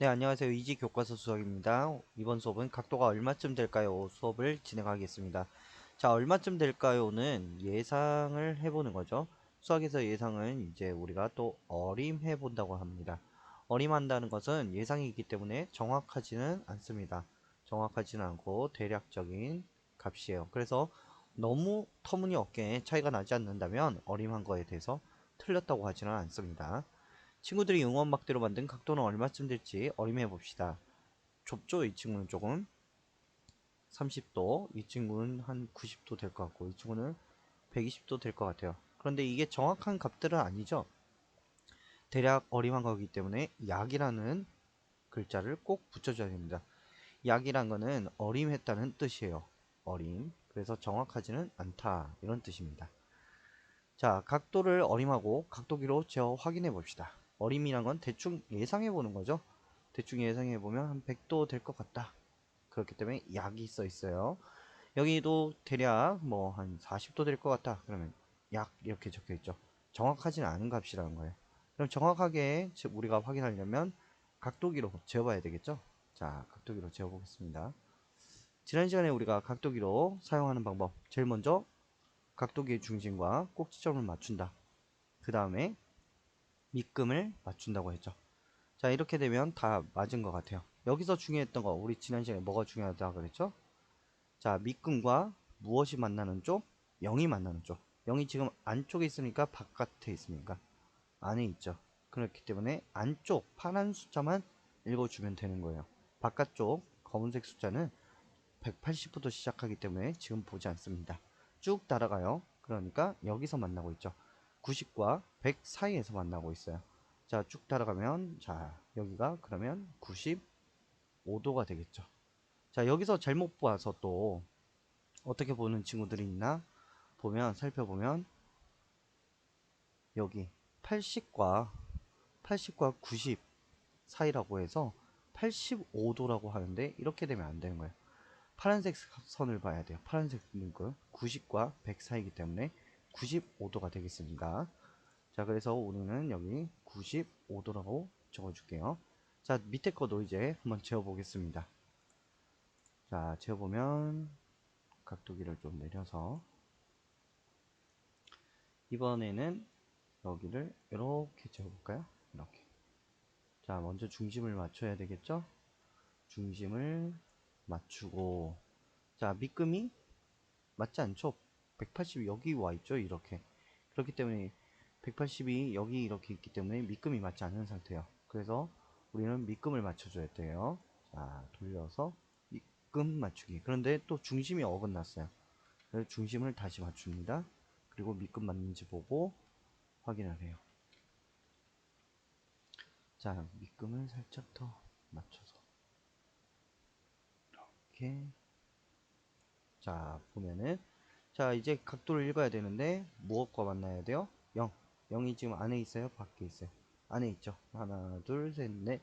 네, 안녕하세요. 이지 교과서 수학입니다. 이번 수업은 각도가 얼마쯤 될까요? 수업을 진행하겠습니다. 자, 얼마쯤 될까요?는 예상을 해보는 거죠. 수학에서 예상은 이제 우리가 또 어림해 본다고 합니다. 어림한다는 것은 예상이기 때문에 정확하지는 않습니다. 정확하지는 않고 대략적인 값이에요. 그래서 너무 터무니없게 차이가 나지 않는다면 어림한 거에 대해서 틀렸다고 하지는 않습니다. 친구들이 응원막대로 만든 각도는 얼마쯤 될지 어림해 봅시다. 좁죠? 이 친구는 조금 30도, 이 친구는 한 90도 될 것 같고 이 친구는 120도 될 것 같아요. 그런데 이게 정확한 값들은 아니죠. 대략 어림한 거기 때문에 약이라는 글자를 꼭 붙여줘야 됩니다. 약이란 거는 어림했다는 뜻이에요. 어림. 그래서 정확하지는 않다. 이런 뜻입니다. 자, 각도를 어림하고 각도기로 재어 확인해 봅시다. 어림이란 건 대충 예상해 보는 거죠. 대충 예상해 보면 한 100도 될 것 같다. 그렇기 때문에 약이 써 있어요. 여기도 대략 뭐 한 40도 될 것 같다. 그러면 약 이렇게 적혀 있죠. 정확하지는 않은 값이라는 거예요. 그럼 정확하게 우리가 확인하려면 각도기로 재어봐야 되겠죠. 자, 각도기로 재어보겠습니다. 지난 시간에 우리가 각도기로 사용하는 방법 제일 먼저 각도기의 중심과 꼭지점을 맞춘다. 그 다음에 밑금을 맞춘다고 했죠. 자 이렇게 되면 다 맞은 것 같아요. 여기서 중요했던 거 우리 지난 시간에 뭐가 중요하다 그랬죠? 자 밑금과 무엇이 만나는 쪽? 0이 만나는 쪽. 0이 지금 안쪽에 있으니까 바깥에 있습니까? 안에 있죠. 그렇기 때문에 안쪽 파란 숫자만 읽어주면 되는 거예요. 바깥쪽 검은색 숫자는 180부터 시작하기 때문에 지금 보지 않습니다. 쭉 따라가요. 그러니까 여기서 만나고 있죠. 90과 100 사이에서 만나고 있어요. 자, 쭉 따라가면 자, 여기가 그러면 95도가 되겠죠. 자, 여기서 잘못 봐서 또 어떻게 보는 친구들이 있나? 보면 살펴보면 여기 80과 80과 90 사이라고 해서 85도라고 하는데 이렇게 되면 안 되는 거예요. 파란색 선을 봐야 돼요. 파란색 눈금 90과 100 사이기 때문에 95도가 되겠습니다. 자, 그래서 우리는 여기 95도라고 적어줄게요. 자, 밑에 거도 이제 한번 재어보겠습니다. 자, 재어보면 각도기를 좀 내려서 이번에는 여기를 이렇게 재어볼까요? 이렇게. 자, 먼저 중심을 맞춰야 되겠죠? 중심을 맞추고 자, 밑금이 맞지 않죠? 180이 여기 와 있죠 이렇게. 그렇기 때문에 180이 여기 이렇게 있기 때문에 밑금이 맞지 않는 상태예요. 그래서 우리는 밑금을 맞춰줘야 돼요. 자 돌려서 밑금 맞추기. 그런데 또 중심이 어긋났어요. 그래서 중심을 다시 맞춥니다. 그리고 밑금 맞는지 보고 확인을 해요. 자 밑금을 살짝 더 맞춰서 이렇게. 자 보면은 자 이제 각도를 읽어야 되는데 무엇과 만나야 돼요? 0 0이 지금 안에 있어요? 밖에 있어요? 안에 있죠 하나 둘 셋 넷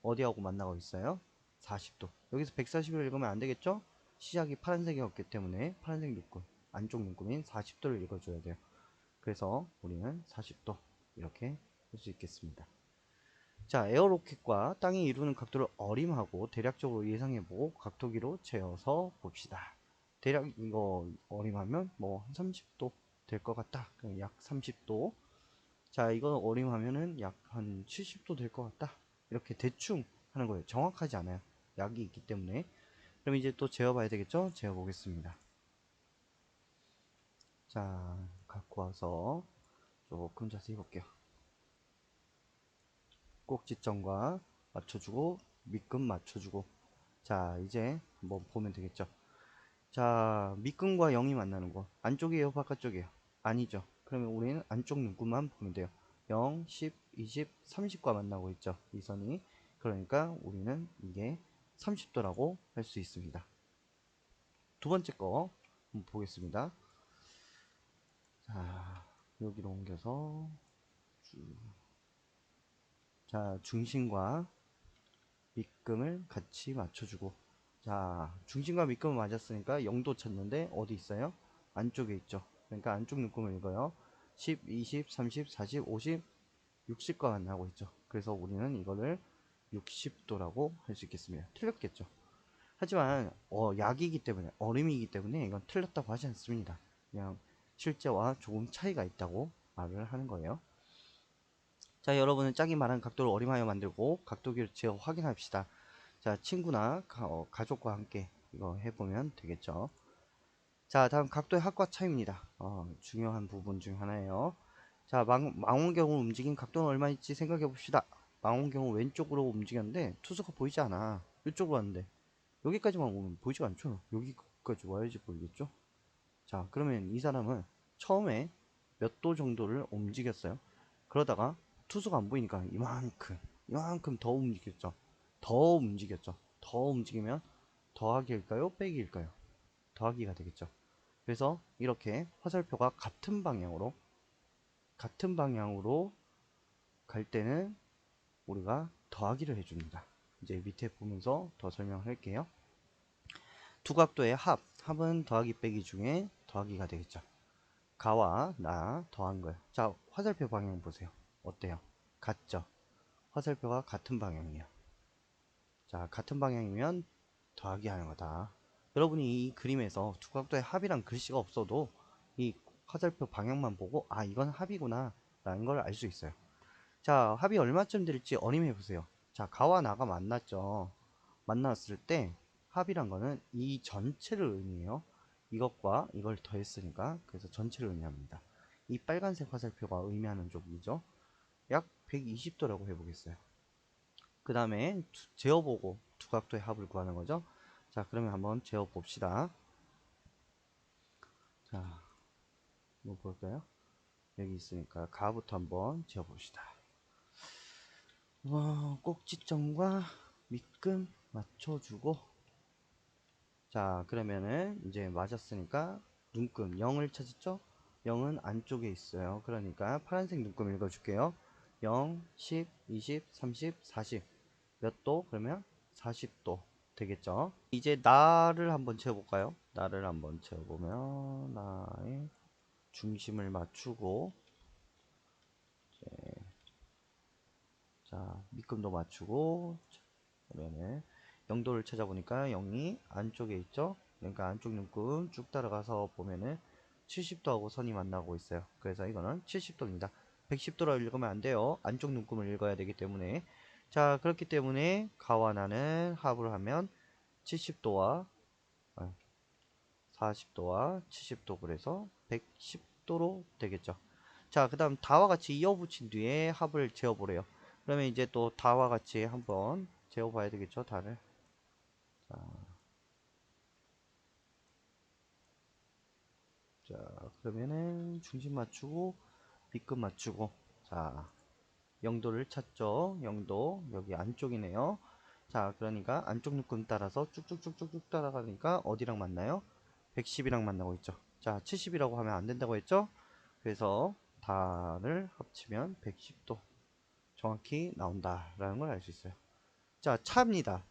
어디하고 만나고 있어요? 40도 여기서 140을 읽으면 안 되겠죠? 시작이 파란색이었기 때문에 파란색 눈금 안쪽 눈금인 40도를 읽어줘야 돼요 그래서 우리는 40도 이렇게 할 수 있겠습니다 자 에어로켓과 땅이 이루는 각도를 어림하고 대략적으로 예상해보고 각도기로 재어서 봅시다 대략 이거 어림하면 뭐 한 30도 될 것 같다. 약 30도. 자, 이거 어림하면은 약 한 70도 될 것 같다. 이렇게 대충 하는 거예요. 정확하지 않아요. 약이 있기 때문에. 그럼 이제 또 재어봐야 되겠죠? 재어보겠습니다. 자, 갖고 와서 조금 자세히 볼게요. 꼭지점과 맞춰주고, 밑금 맞춰주고. 자, 이제 한번 보면 되겠죠? 자, 밑금과 0이 만나는 거. 안쪽이에요, 바깥쪽이에요? 아니죠. 그러면 우리는 안쪽 눈금만 보면 돼요. 0, 10, 20, 30과 만나고 있죠. 이 선이. 그러니까 우리는 이게 30도라고 할 수 있습니다. 두 번째 거 한번 보겠습니다. 자, 여기로 옮겨서 쭉. 자, 중심과 밑금을 같이 맞춰주고 자, 중심과 밑금을 맞았으니까 0도 찾는데 어디 있어요? 안쪽에 있죠. 그러니까 안쪽 눈금을 읽어요. 10, 20, 30, 40, 50, 60과 만나고 있죠. 그래서 우리는 이거를 60도라고 할 수 있겠습니다. 틀렸겠죠. 하지만 어, 약이기 때문에 얼음이기 때문에 이건 틀렸다고 하지 않습니다. 그냥 실제와 조금 차이가 있다고 말을 하는 거예요. 자 여러분은 짝이 말한 각도를 어림하여 만들고 각도기를 재어 확인합시다. 자 친구나 가, 어, 족과 함께 이거 해보면 되겠죠. 자 다음 각도의 합과 차이입니다. 어, 중요한 부분 중 하나예요. 자 망, 망원경을 움직인 각도는 얼마인지 생각해 봅시다. 망원경을 왼쪽으로 움직였는데 투수가 보이지 않아. 이쪽으로 왔는데 여기까지만 오면 보이지가 않죠. 여기까지 와야지 보이겠죠. 자 그러면 이 사람은 처음에 몇 도 정도를 움직였어요. 그러다가 투수가 안 보이니까 이만큼 이만큼 더 움직였죠. 더 움직였죠. 더 움직이면 더하기일까요? 빼기일까요? 더하기가 되겠죠. 그래서 이렇게 화살표가 같은 방향으로 같은 방향으로 갈 때는 우리가 더하기를 해줍니다. 이제 밑에 보면서 더 설명할게요. 두 각도의 합, 합은 더하기 빼기 중에 더하기가 되겠죠. 가와 나 더한 거예요. 자, 화살표 방향 보세요. 어때요? 같죠? 화살표가 같은 방향이에요. 자, 같은 방향이면 더하기 하는 거다. 여러분이 이 그림에서 두 각도의 합이란 글씨가 없어도 이 화살표 방향만 보고 아 이건 합이구나 라는 걸 알 수 있어요. 자, 합이 얼마쯤 될지 어림해 보세요. 자, 가와 나가 만났죠. 만났을 때 합이란 거는 이 전체를 의미해요. 이것과 이걸 더했으니까 그래서 전체를 의미합니다. 이 빨간색 화살표가 의미하는 쪽이죠. 약 120도라고 해보겠어요. 그 다음에 재어보고 두 각도의 합을 구하는 거죠. 자 그러면 한번 재어봅시다. 자, 뭐 볼까요? 여기 있으니까 가부터 한번 재어봅시다. 와, 꼭지점과 밑금 맞춰주고 자 그러면은 이제 맞았으니까 눈금 0을 찾았죠? 0은 안쪽에 있어요. 그러니까 파란색 눈금 읽어줄게요. 0, 10, 20, 30, 40. 몇 도? 그러면 40도 되겠죠. 이제 나를 한번 채워볼까요? 나를 한번 채워보면 나의 중심을 맞추고 자 밑금도 맞추고 그러면은 0도를 찾아보니까 0이 안쪽에 있죠. 그러니까 안쪽 눈금 쭉 따라가서 보면은 70도하고 선이 만나고 있어요. 그래서 이거는 70도입니다. 110도로 읽으면 안 돼요. 안쪽 눈금을 읽어야 되기 때문에 자 그렇기 때문에 가와 나는 합을 하면 70도와 40도와 70도 그래서 110도로 되겠죠. 자그 다음 다와 같이 이어 붙인 뒤에 합을 재어보래요. 그러면 이제 또 다와 같이 한번 재어봐야 되겠죠. 다를 자, 자 그러면은 중심 맞추고 B급 맞추고 자 0도를 찾죠. 0도 여기 안쪽이네요. 자 그러니까 안쪽 눈금 따라서 쭉쭉쭉쭉쭉 따라가니까 어디랑 만나요? 110이랑 만나고 있죠. 자 70이라고 하면 안 된다고 했죠? 그래서 다를 합치면 110도 정확히 나온다 라는 걸 알 수 있어요. 자 차입니다.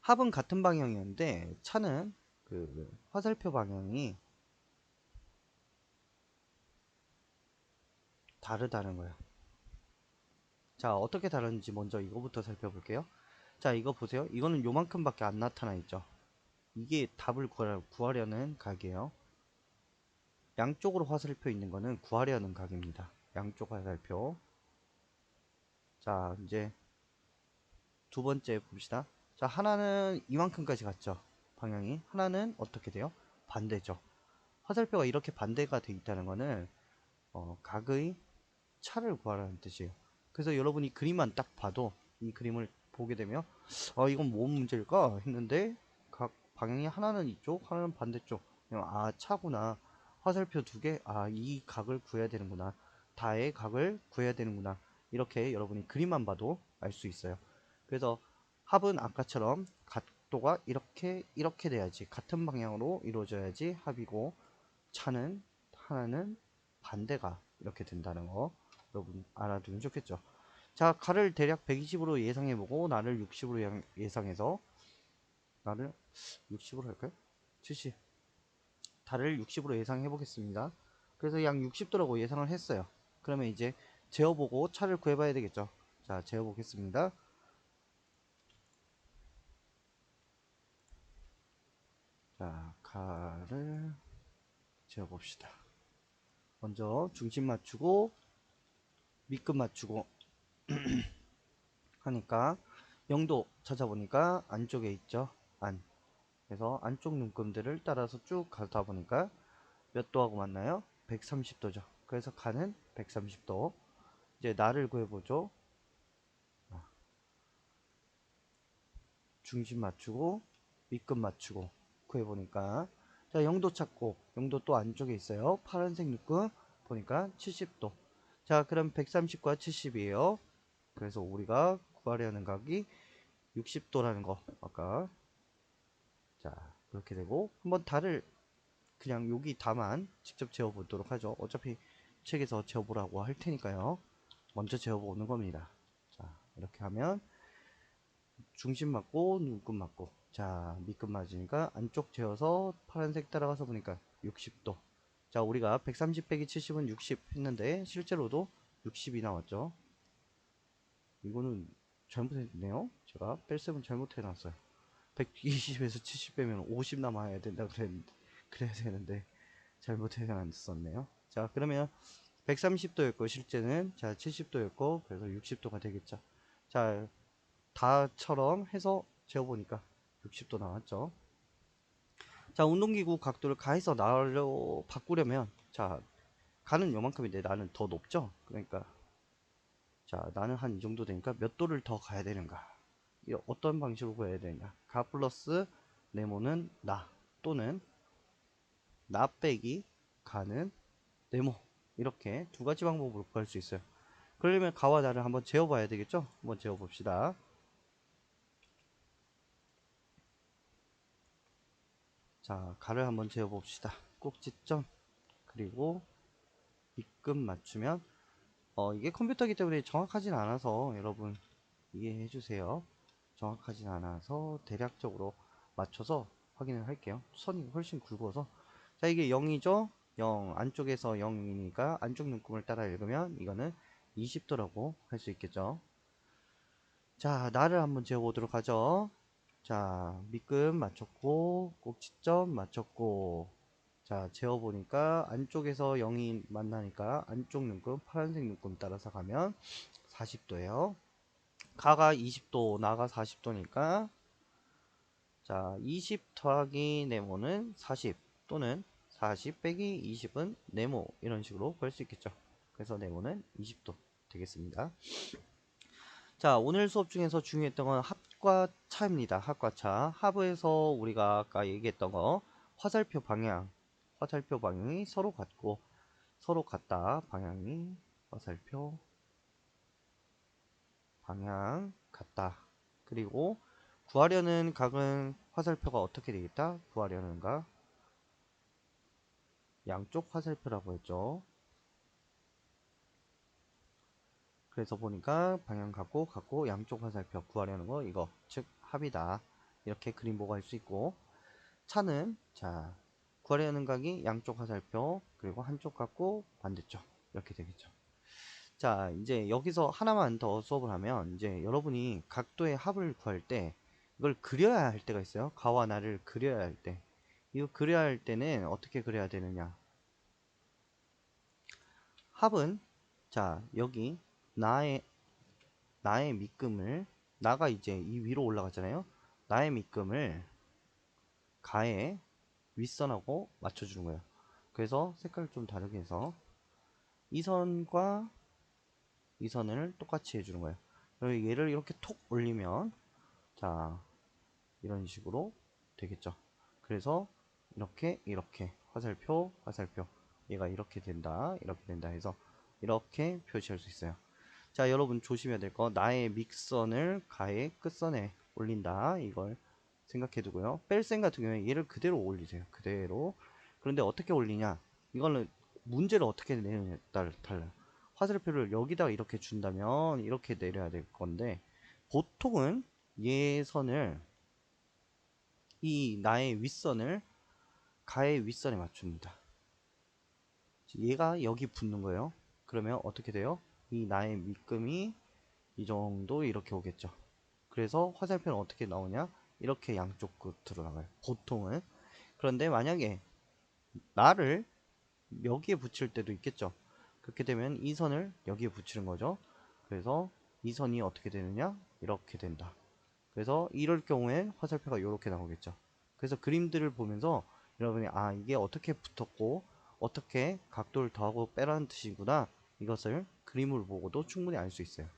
합은 같은 방향이었는데 차는 그 화살표 방향이 다르다는 거예요. 자 어떻게 다른지 먼저 이거부터 살펴볼게요. 자 이거 보세요. 이거는 요만큼밖에 안 나타나 있죠. 이게 답을 구하려는 각이에요. 양쪽으로 화살표 있는 거는 구하려는 각입니다. 양쪽 화살표. 자 이제 두 번째 봅시다. 자 하나는 이만큼까지 갔죠 방향이 하나는 어떻게 돼요 반대죠 화살표가 이렇게 반대가 돼 있다는 거는 어, 각의 차를 구하라는 뜻이에요. 그래서 여러분이 그림만 딱 봐도 이 그림을 보게 되면 아 이건 뭔 문제일까? 했는데 각 방향이 하나는 이쪽 하나는 반대쪽. 아 차구나. 화살표 두 개 아 이 각을 구해야 되는구나. 다의 각을 구해야 되는구나. 이렇게 여러분이 그림만 봐도 알 수 있어요. 그래서 합은 아까처럼 각도가 이렇게 이렇게 돼야지. 같은 방향으로 이루어져야지 합이고 차는 하나는 반대가 이렇게 된다는 거 여러분 알아두면 좋겠죠 자 가를 대략 120으로 예상해보고 나를 60으로 예상해서 나를 60으로 할까요? 70 달을 60으로 예상해 보겠습니다 그래서 약 60도라고 예상을 했어요 그러면 이제 재어보고 차를 구해봐야 되겠죠 자, 재어보겠습니다. 자, 가를 재어봅시다. 먼저 중심 맞추고 밑급 맞추고 하니까 0도 찾아보니까 안쪽에 있죠. 안. 그래서 안쪽 눈금들을 따라서 쭉 가다 보니까 몇 도하고 맞나요? 130도죠. 그래서 가는 130도. 이제 나를 구해보죠. 아. 중심 맞추고 밑급 맞추고 구해보니까 자 0도 찾고 0도 또 안쪽에 있어요. 파란색 눈금 보니까 70도. 자 그럼 130과 70이에요. 그래서 우리가 구하려는 각이 60도라는 거 아까. 자 그렇게 되고 한번 달을 그냥 여기 다만 직접 재어보도록 하죠. 어차피 책에서 재어보라고 할 테니까요. 먼저 재어보는 겁니다. 자 이렇게 하면 중심 맞고 눈금 맞고. 자 밑금 맞으니까 안쪽 재어서 파란색 따라가서 보니까 60도 자 우리가 130 빼기 70은 60 했는데 실제로도 60이 나왔죠 이거는 잘못했네요. 제가 뺄셈은 잘못해놨어요. 120에서 70 빼면 50 남아야 된다 그랬는데 그래야 되는데 잘못해놨었네요. 자 그러면 130도였고 실제는 자 70도였고 그래서 60도가 되겠죠. 자 다처럼 해서 재어보니까 60도 나왔죠. 자 운동기구 각도를 가해서 나로 바꾸려면 자 가는 요만큼인데 나는 더 높죠. 그러니까 자 나는 한 이 정도 되니까 몇 도를 더 가야 되는가? 이 어떤 방식으로 가야 되냐? 가 플러스 네모는 나 또는 나 빼기 가는 네모. 이렇게 두 가지 방법으로 구할 수 있어요. 그러려면 가와 나를 한번 재어 봐야 되겠죠? 한번 재어 봅시다 자 가를 한번 재어 봅시다 꼭지점 그리고 입금 맞추면 어, 이게 컴퓨터기 때문에 정확하진 않아서 여러분 이해해 주세요. 정확하진 않아서 대략적으로 맞춰서 확인을 할게요. 선이 훨씬 굵어서 자 이게 0이죠. 0 안쪽에서 0이니까 안쪽 눈금을 따라 읽으면 이거는 20도라고 할 수 있겠죠. 자 나를 한번 재어보도록 하죠. 자 밑금 맞췄고 꼭지점 맞췄고 자 재어보니까 안쪽에서 0이 만나니까 안쪽 눈금 파란색 눈금 따라서 가면 40도예요. 가가 20도 나가 40도니까 자 20 더하기 네모는 40 또는 40 빼기 20은 네모 이런 식으로 구할 수 있겠죠. 그래서 네모는 20도 되겠습니다. 자 오늘 수업 중에서 중요했던 건 합 과 차입니다. 합과 차. 합에서 우리가 아까 얘기했던 거 화살표 방향. 화살표 방향이 서로 같고 서로 같다. 방향이 화살표 방향 같다. 그리고 구하려는 각은 화살표가 어떻게 되겠다? 구하려는 각 양쪽 화살표라고 했죠 그래서 보니까 방향 같고 같고 양쪽 화살표 구하려는 거 이거 즉 합이다. 이렇게 그림 보고 할 수 있고. 차는 자 구하려는 각이 양쪽 화살표 그리고 한쪽 같고 반대쪽. 이렇게 되겠죠. 자 이제 여기서 하나만 더 수업을 하면 이제 여러분이 각도의 합을 구할 때 이걸 그려야 할 때가 있어요. 가와 나를 그려야 할 때. 이거 그려야 할 때는 어떻게 그려야 되느냐? 합은 자 여기 나의 나의 밑금을 나가 이제 이 위로 올라가잖아요 나의 밑금을 가에 윗선하고 맞춰주는 거예요. 그래서 색깔을 좀 다르게 해서 이 선과 이 선을 똑같이 해주는 거예요. 그리고 얘를 이렇게 톡 올리면 자 이런 식으로 되겠죠. 그래서 이렇게 이렇게 화살표 화살표 얘가 이렇게 된다 이렇게 된다 해서 이렇게 표시할 수 있어요. 자 여러분 조심해야 될 거 나의 밑선을 가의 끝선에 올린다 이걸 생각해 두고요. 뺄셈 같은 경우에 얘를 그대로 올리세요. 그대로. 그런데 어떻게 올리냐? 이거는 문제를 어떻게 내느냐에 따라 달라요. 화살표를 여기다가 이렇게 준다면 이렇게 내려야 될 건데 보통은 얘 선을 이 나의 윗선을 가의 윗선에 맞춥니다. 얘가 여기 붙는 거예요. 그러면 어떻게 돼요? 이 나의 밑금이 이 정도 이렇게 오겠죠. 그래서 화살표는 어떻게 나오냐? 이렇게 양쪽 끝으로 나가요. 보통은. 그런데 만약에 나를 여기에 붙일 때도 있겠죠. 그렇게 되면 이 선을 여기에 붙이는 거죠. 그래서 이 선이 어떻게 되느냐? 이렇게 된다. 그래서 이럴 경우에 화살표가 이렇게 나오겠죠. 그래서 그림들을 보면서 여러분이 아 이게 어떻게 붙었고 어떻게 각도를 더하고 빼라는 뜻이구나 이것을 그림을 보고도 충분히 알 수 있어요.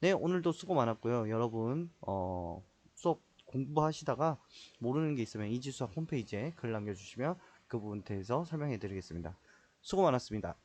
네 오늘도 수고 많았고요. 여러분 어, 수업 공부하시다가 모르는 게 있으면 이지수학 홈페이지에 글 남겨주시면 그 부분에 대해서 설명해 드리겠습니다. 수고 많았습니다.